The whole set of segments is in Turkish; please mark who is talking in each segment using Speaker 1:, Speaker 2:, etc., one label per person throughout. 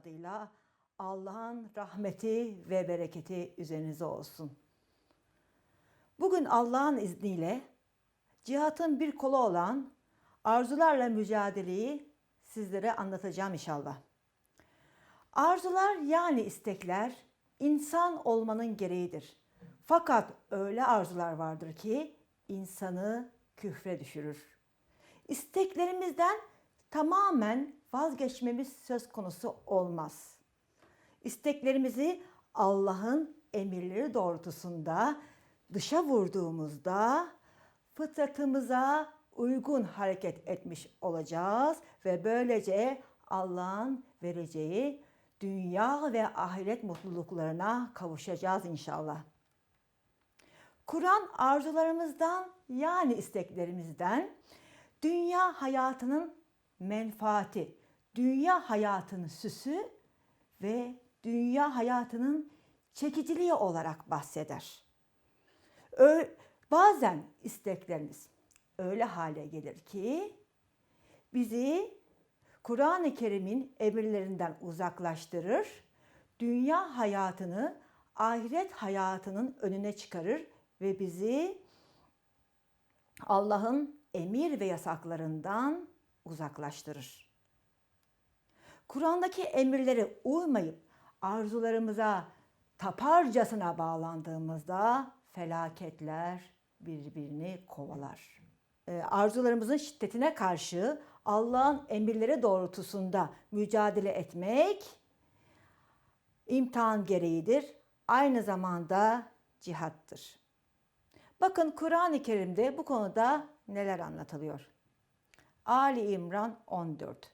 Speaker 1: adıyla. Allah'ın rahmeti ve bereketi üzerinize olsun. Bugün Allah'ın izniyle cihatın bir kolu olan arzularla mücadeleyi sizlere anlatacağım inşallah. Arzular yani istekler insan olmanın gereğidir. Fakat öyle arzular vardır ki insanı küfre düşürür. İsteklerimizden tamamen vazgeçmemiz söz konusu olmaz. İsteklerimizi Allah'ın emirleri doğrultusunda dışa vurduğumuzda fıtratımıza uygun hareket etmiş olacağız ve böylece Allah'ın vereceği dünya ve ahiret mutluluklarına kavuşacağız inşallah. Kur'an arzularımızdan yani isteklerimizden dünya hayatının menfaati, dünya hayatının süsü ve dünya hayatının çekiciliği olarak bahseder. Ö- bazen isteklerimiz öyle hale gelir ki bizi Kur'an-ı Kerim'in emirlerinden uzaklaştırır, dünya hayatını ahiret hayatının önüne çıkarır ve bizi Allah'ın emir ve yasaklarından uzaklaştırır. Kur'an'daki emirlere uymayıp arzularımıza taparcasına bağlandığımızda felaketler birbirini kovalar. Ee, Arzularımızın şiddetine karşı Allah'ın emirleri doğrultusunda mücadele etmek imtihan gereğidir. Aynı zamanda cihattır. Bakın Kur'an-ı Kerim'de bu konuda neler anlatılıyor. Ali İmran 14.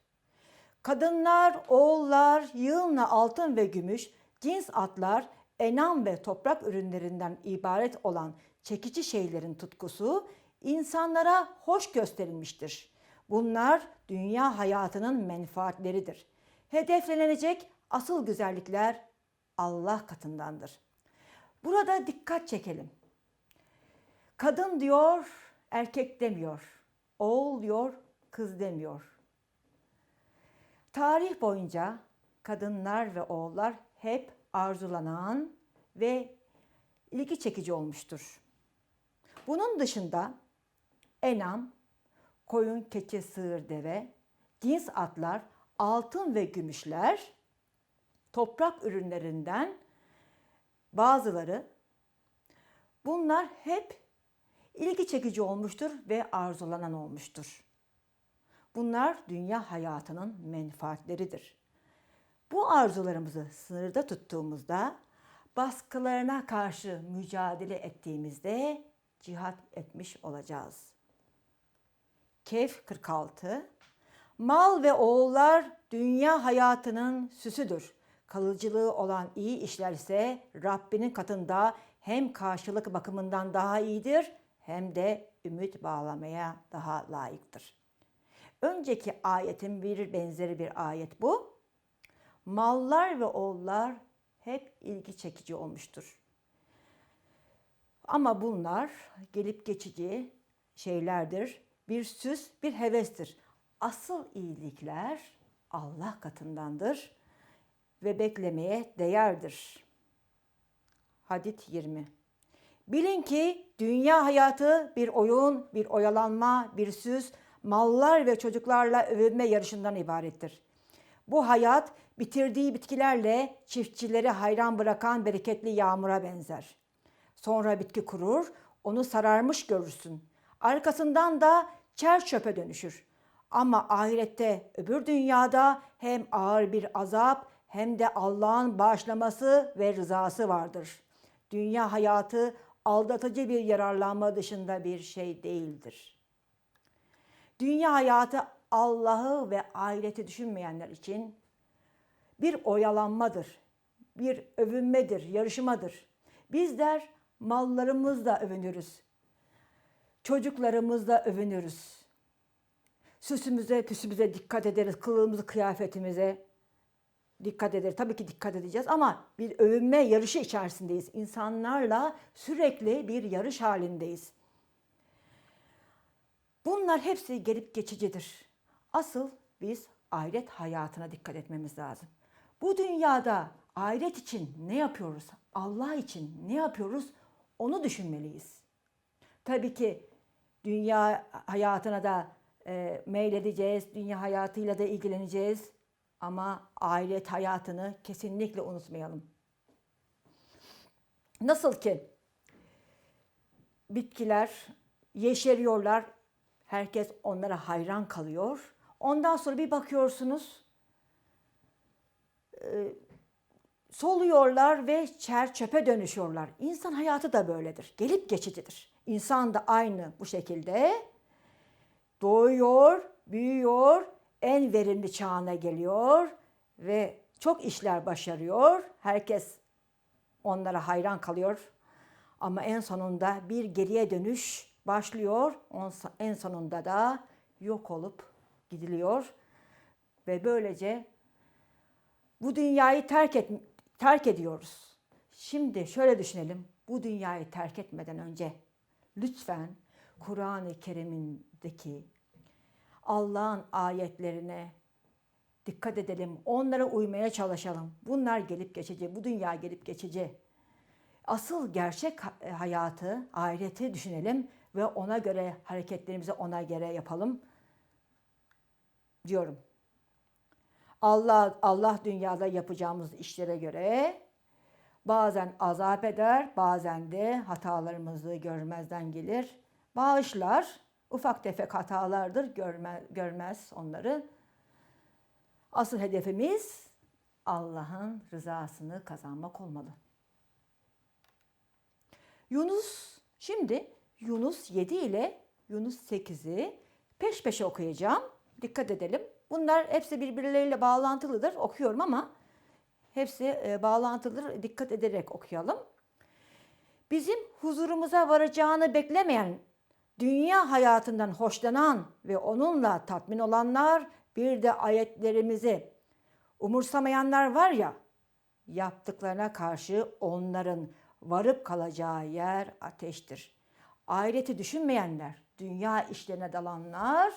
Speaker 1: Kadınlar, oğullar, yığınla altın ve gümüş, cins atlar, enam ve toprak ürünlerinden ibaret olan çekici şeylerin tutkusu insanlara hoş gösterilmiştir. Bunlar dünya hayatının menfaatleridir. Hedeflenecek asıl güzellikler Allah katındandır. Burada dikkat çekelim. Kadın diyor, erkek demiyor. Oğul diyor, kız demiyor. Tarih boyunca kadınlar ve oğullar hep arzulanan ve ilgi çekici olmuştur. Bunun dışında enam, koyun, keçi, sığır, deve, cins atlar, altın ve gümüşler, toprak ürünlerinden bazıları bunlar hep ilgi çekici olmuştur ve arzulanan olmuştur. Bunlar dünya hayatının menfaatleridir. Bu arzularımızı sınırda tuttuğumuzda, baskılarına karşı mücadele ettiğimizde cihat etmiş olacağız. Kehf 46 Mal ve oğullar dünya hayatının süsüdür. Kalıcılığı olan iyi işler ise Rabbinin katında hem karşılık bakımından daha iyidir hem de ümit bağlamaya daha layıktır. Önceki ayetin bir benzeri bir ayet bu. Mallar ve oğullar hep ilgi çekici olmuştur. Ama bunlar gelip geçici şeylerdir. Bir süs, bir hevestir. Asıl iyilikler Allah katındandır ve beklemeye değerdir. Hadit 20 Bilin ki dünya hayatı bir oyun, bir oyalanma, bir süs, mallar ve çocuklarla övünme yarışından ibarettir. Bu hayat bitirdiği bitkilerle çiftçileri hayran bırakan bereketli yağmura benzer. Sonra bitki kurur, onu sararmış görürsün. Arkasından da çer çöpe dönüşür. Ama ahirette öbür dünyada hem ağır bir azap hem de Allah'ın bağışlaması ve rızası vardır. Dünya hayatı aldatıcı bir yararlanma dışında bir şey değildir. Dünya hayatı Allah'ı ve ahireti düşünmeyenler için bir oyalanmadır, bir övünmedir, yarışmadır. Bizler mallarımızla övünürüz. Çocuklarımızla övünürüz. Süsümüze, püsümüze dikkat ederiz, kılığımızı, kıyafetimize dikkat ederiz. Tabii ki dikkat edeceğiz ama bir övünme yarışı içerisindeyiz. İnsanlarla sürekli bir yarış halindeyiz. Bunlar hepsi gelip geçicidir. Asıl biz ahiret hayatına dikkat etmemiz lazım. Bu dünyada ahiret için ne yapıyoruz? Allah için ne yapıyoruz? Onu düşünmeliyiz. Tabii ki dünya hayatına da e, meyledeceğiz, dünya hayatıyla da ilgileneceğiz. Ama ahiret hayatını kesinlikle unutmayalım. Nasıl ki bitkiler yeşeriyorlar, herkes onlara hayran kalıyor. Ondan sonra bir bakıyorsunuz, e, soluyorlar ve çer çöpe dönüşüyorlar. İnsan hayatı da böyledir. Gelip geçicidir. İnsan da aynı bu şekilde doğuyor, büyüyor, en verimli çağına geliyor ve çok işler başarıyor. Herkes onlara hayran kalıyor. Ama en sonunda bir geriye dönüş başlıyor. En sonunda da yok olup gidiliyor ve böylece bu dünyayı terk et, terk ediyoruz. Şimdi şöyle düşünelim. Bu dünyayı terk etmeden önce lütfen Kur'an-ı Kerim'indeki Allah'ın ayetlerine dikkat edelim. Onlara uymaya çalışalım. Bunlar gelip geçici. Bu dünya gelip geçici. Asıl gerçek hayatı, ahireti düşünelim ve ona göre hareketlerimizi ona göre yapalım diyorum. Allah Allah dünyada yapacağımız işlere göre bazen azap eder, bazen de hatalarımızı görmezden gelir. Bağışlar, ufak tefek hatalardır, görmez, görmez onları. Asıl hedefimiz Allah'ın rızasını kazanmak olmalı. Yunus, şimdi Yunus 7 ile Yunus 8'i peş peşe okuyacağım. Dikkat edelim. Bunlar hepsi birbirleriyle bağlantılıdır. Okuyorum ama hepsi e, bağlantılıdır. Dikkat ederek okuyalım. Bizim huzurumuza varacağını beklemeyen, dünya hayatından hoşlanan ve onunla tatmin olanlar bir de ayetlerimizi umursamayanlar var ya, yaptıklarına karşı onların varıp kalacağı yer ateştir. Ahireti düşünmeyenler, dünya işlerine dalanlar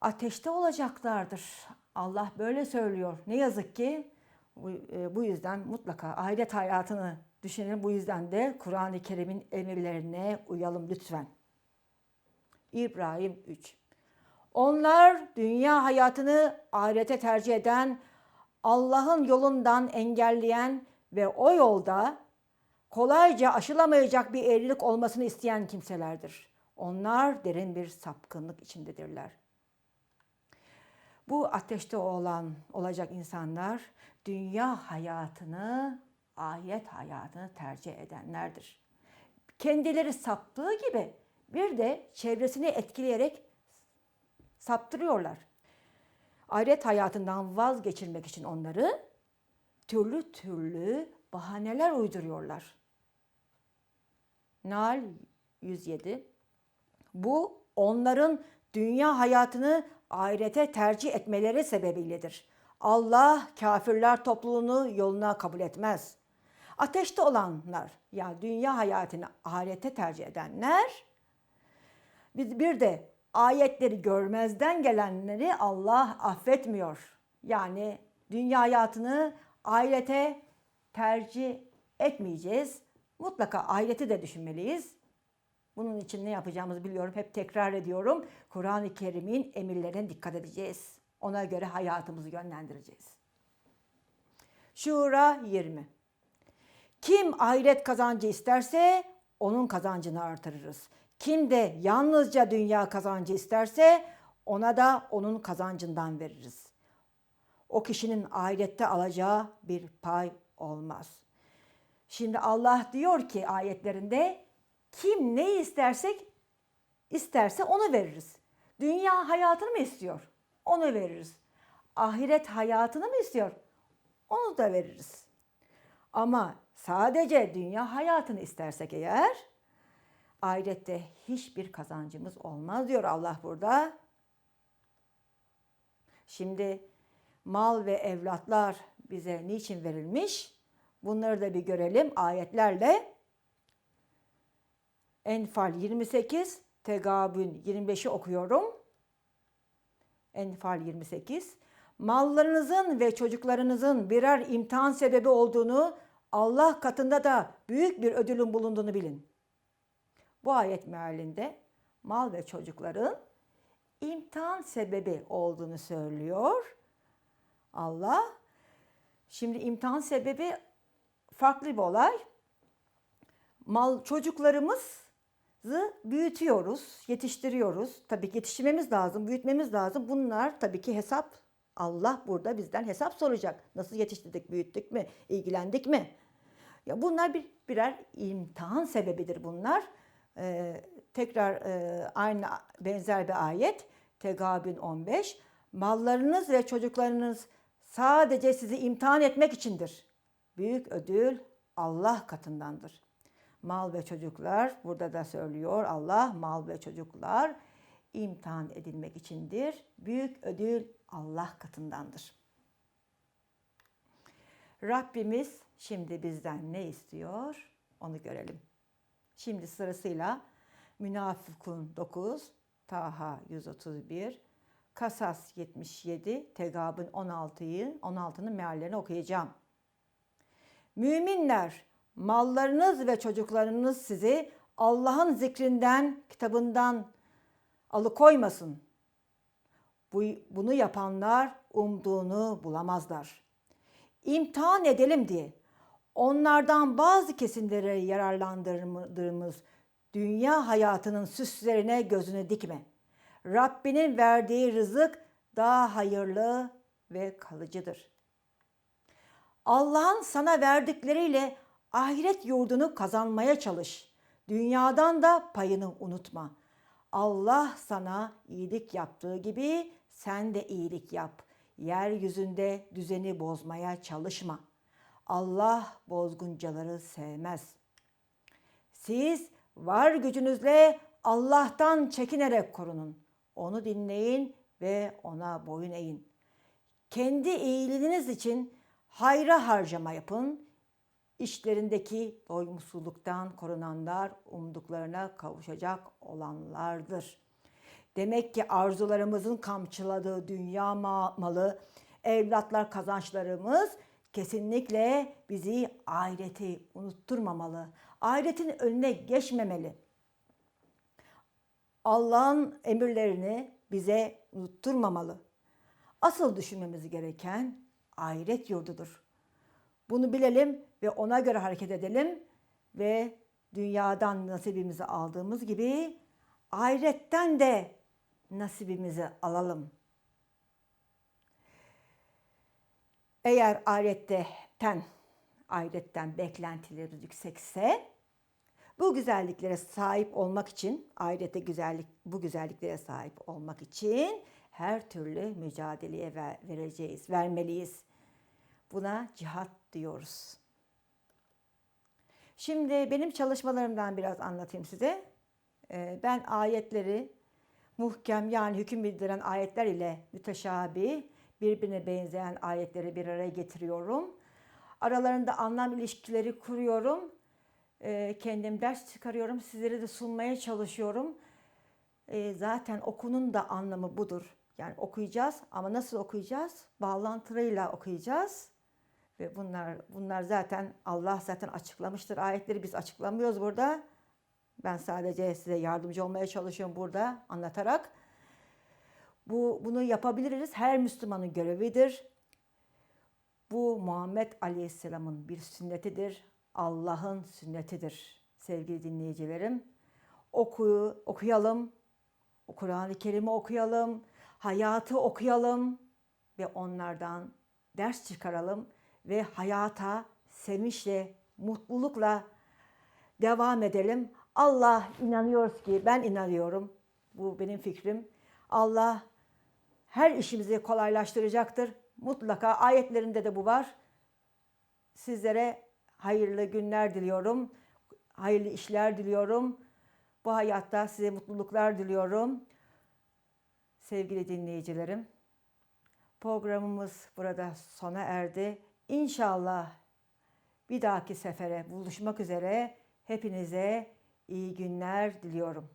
Speaker 1: ateşte olacaklardır. Allah böyle söylüyor. Ne yazık ki e, bu yüzden mutlaka ahiret hayatını düşünelim. Bu yüzden de Kur'an-ı Kerim'in emirlerine uyalım lütfen. İbrahim 3 Onlar dünya hayatını ahirete tercih eden, Allah'ın yolundan engelleyen ve o yolda kolayca aşılamayacak bir eğrilik olmasını isteyen kimselerdir. Onlar derin bir sapkınlık içindedirler. Bu ateşte olan olacak insanlar dünya hayatını, ayet hayatını tercih edenlerdir. Kendileri saptığı gibi bir de çevresini etkileyerek saptırıyorlar. Ahiret hayatından vazgeçirmek için onları türlü türlü bahaneler uyduruyorlar. Nal 107 Bu onların dünya hayatını ahirete tercih etmeleri sebebiyledir. Allah kafirler topluluğunu yoluna kabul etmez. Ateşte olanlar ya yani dünya hayatını ahirete tercih edenler bir de ayetleri görmezden gelenleri Allah affetmiyor. Yani dünya hayatını ahirete tercih etmeyeceğiz. Mutlaka ahireti de düşünmeliyiz. Bunun için ne yapacağımızı biliyorum. Hep tekrar ediyorum. Kur'an-ı Kerim'in emirlerine dikkat edeceğiz. Ona göre hayatımızı yönlendireceğiz. Şura 20. Kim ahiret kazancı isterse onun kazancını artırırız. Kim de yalnızca dünya kazancı isterse ona da onun kazancından veririz. O kişinin ahirette alacağı bir pay olmaz. Şimdi Allah diyor ki ayetlerinde kim ne istersek isterse onu veririz. Dünya hayatını mı istiyor? Onu veririz. Ahiret hayatını mı istiyor? Onu da veririz. Ama sadece dünya hayatını istersek eğer ahirette hiçbir kazancımız olmaz diyor Allah burada. Şimdi mal ve evlatlar bize niçin verilmiş? Bunları da bir görelim ayetlerle. Enfal 28, Tegabün 25'i okuyorum. Enfal 28. Mallarınızın ve çocuklarınızın birer imtihan sebebi olduğunu, Allah katında da büyük bir ödülün bulunduğunu bilin. Bu ayet mealinde mal ve çocukların imtihan sebebi olduğunu söylüyor. Allah. Şimdi imtihan sebebi farklı bir olay. Mal çocuklarımızı büyütüyoruz, yetiştiriyoruz. Tabii ki yetiştirmemiz lazım, büyütmemiz lazım. Bunlar tabii ki hesap. Allah burada bizden hesap soracak. Nasıl yetiştirdik, büyüttük mü, ilgilendik mi? Ya bunlar bir birer imtihan sebebidir bunlar. Ee, tekrar e, aynı benzer bir ayet. Tegabün 15. Mallarınız ve çocuklarınız sadece sizi imtihan etmek içindir. Büyük ödül Allah katındandır. Mal ve çocuklar burada da söylüyor Allah mal ve çocuklar imtihan edilmek içindir. Büyük ödül Allah katındandır. Rabbimiz şimdi bizden ne istiyor? Onu görelim. Şimdi sırasıyla Münafıkun 9, Taha 131, Kasas 77, Tegabın 16'yı 16'nın meallerini okuyacağım. Müminler, mallarınız ve çocuklarınız sizi Allah'ın zikrinden, kitabından alıkoymasın. Bu, bunu yapanlar umduğunu bulamazlar. İmtihan edelim diye onlardan bazı kesimlere yararlandırdığımız dünya hayatının süslerine gözünü dikme. Rabbinin verdiği rızık daha hayırlı ve kalıcıdır. Allah'ın sana verdikleriyle ahiret yurdunu kazanmaya çalış. Dünyadan da payını unutma. Allah sana iyilik yaptığı gibi sen de iyilik yap. Yeryüzünde düzeni bozmaya çalışma. Allah bozguncaları sevmez. Siz var gücünüzle Allah'tan çekinerek korunun. Onu dinleyin ve ona boyun eğin. Kendi iyiliğiniz için hayra harcama yapın. İşlerindeki doyumsuzluktan korunanlar umduklarına kavuşacak olanlardır. Demek ki arzularımızın kamçıladığı dünya malı, evlatlar kazançlarımız kesinlikle bizi ahireti unutturmamalı. Ahiretin önüne geçmemeli. Allah'ın emirlerini bize unutturmamalı. Asıl düşünmemiz gereken ahiret yurdudur. Bunu bilelim ve ona göre hareket edelim ve dünyadan nasibimizi aldığımız gibi ahiretten de nasibimizi alalım. Eğer ahiretten, ahiretten beklentilerimiz yüksekse bu güzelliklere sahip olmak için, ahirete güzellik, bu güzelliklere sahip olmak için her türlü mücadeleye ver, vereceğiz, vermeliyiz. Buna cihat diyoruz. Şimdi benim çalışmalarımdan biraz anlatayım size. Ee, ben ayetleri muhkem yani hüküm bildiren ayetler ile müteşabih, birbirine benzeyen ayetleri bir araya getiriyorum. Aralarında anlam ilişkileri kuruyorum. Ee, kendim ders çıkarıyorum. Sizlere de sunmaya çalışıyorum. Ee, zaten okunun da anlamı budur. Yani okuyacağız ama nasıl okuyacağız? Bağlantıyla okuyacağız. Ve bunlar bunlar zaten Allah zaten açıklamıştır. Ayetleri biz açıklamıyoruz burada. Ben sadece size yardımcı olmaya çalışıyorum burada anlatarak. Bu bunu yapabiliriz. Her Müslümanın görevidir. Bu Muhammed Aleyhisselam'ın bir sünnetidir. Allah'ın sünnetidir sevgili dinleyicilerim. Oku, okuyalım. Kur'an-ı Kerim'i okuyalım. Hayatı okuyalım ve onlardan ders çıkaralım ve hayata sevinçle, mutlulukla devam edelim. Allah inanıyoruz ki ben inanıyorum. Bu benim fikrim. Allah her işimizi kolaylaştıracaktır. Mutlaka ayetlerinde de bu var. Sizlere hayırlı günler diliyorum. Hayırlı işler diliyorum. Bu hayatta size mutluluklar diliyorum. Sevgili dinleyicilerim, programımız burada sona erdi. İnşallah bir dahaki sefere buluşmak üzere hepinize iyi günler diliyorum.